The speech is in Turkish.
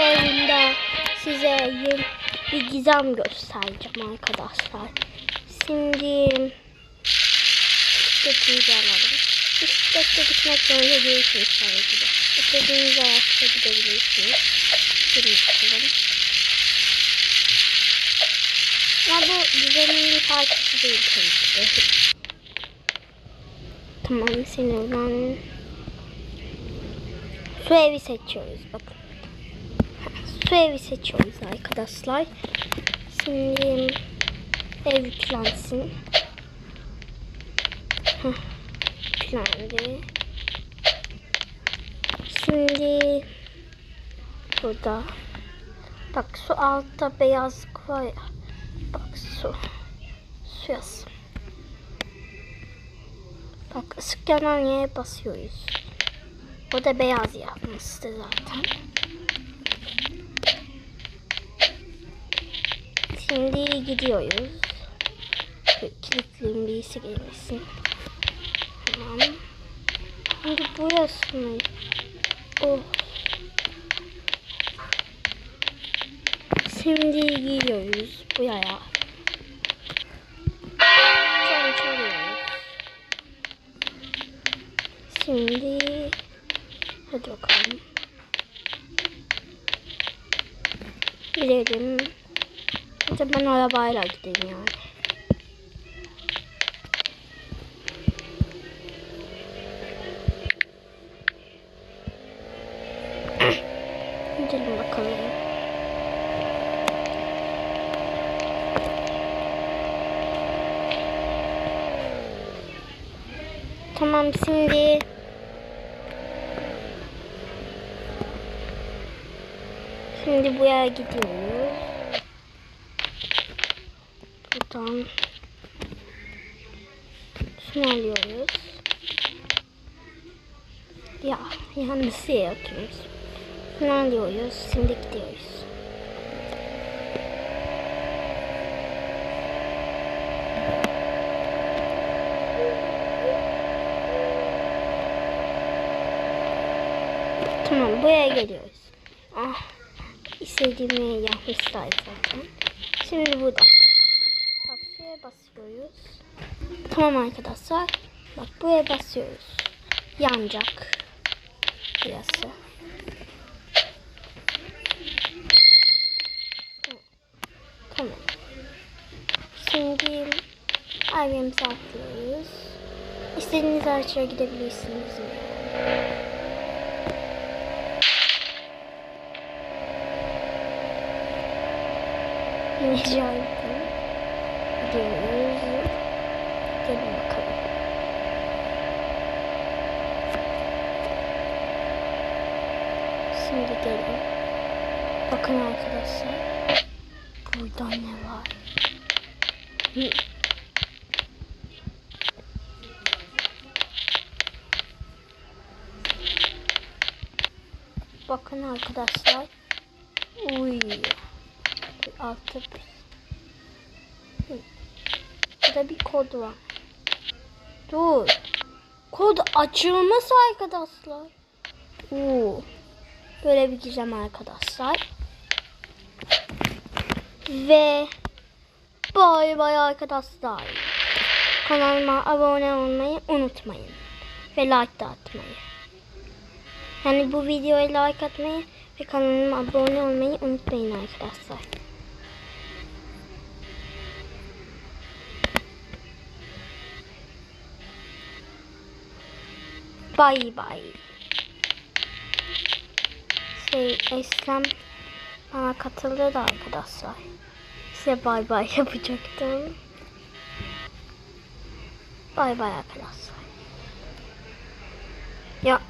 evimde size bir gizem göstereceğim arkadaşlar. Şimdi bisikletinizi alalım. Bisikletle gitmek zorunda değilsiniz tabii ki de. İstediğiniz araçla gidebilirsiniz. Şimdi bakalım. Ya bu gizemin bir parçası değil tabii ki de. Tamam sinirlen. Su evi seçiyoruz bakın. Su evi seçiyoruz arkadaşlar. Şimdi ev yüklensin. Yüklendi. Şimdi burada bak su altta beyazlık var ya. Bak su. Su yaz. Bak ısık yanan yere basıyoruz. O da beyaz yapmıştı zaten. Şimdi gidiyoruz. Kilitliyim birisi gelmesin. Tamam. Şimdi burası mı? Oh. Şimdi gidiyoruz buraya. Şimdi hadi bakalım. Gidelim. Hadi ben arabayla gideyim yani. Tamam şimdi Şimdi buraya gidiyoruz. Buradan şunu alıyoruz. Ya yanlış yere atıyoruz. Şunu alıyoruz. Şimdi gidiyoruz. Tamam buraya geliyoruz. Ah istediğimi yapmışlar zaten. Şimdi burada. Bak şuraya basıyoruz. Tamam arkadaşlar. Bak buraya basıyoruz. Yanacak. Burası. Tamam. Şimdi ailemizi atlıyoruz. İstediğiniz araçlara gidebilirsiniz. Rica ettim. Gidiyoruz. Gelin bakalım. Şimdi gelin. Bakın arkadaşlar. Burada ne var? Hı. Bakın arkadaşlar. Uy. Altı. Hı. Burada bir kod var. Dur. Kod açılmaz arkadaşlar. Oo. Böyle bir gizem arkadaşlar. Ve bay bay arkadaşlar. Kanalıma abone olmayı unutmayın. Ve like de atmayı. Yani bu videoya like atmayı ve kanalıma abone olmayı unutmayın arkadaşlar. Bay bay. Şey Eslem bana katıldı da arkadaşlar. Size bay bay yapacaktım. Bay bay arkadaşlar. Ya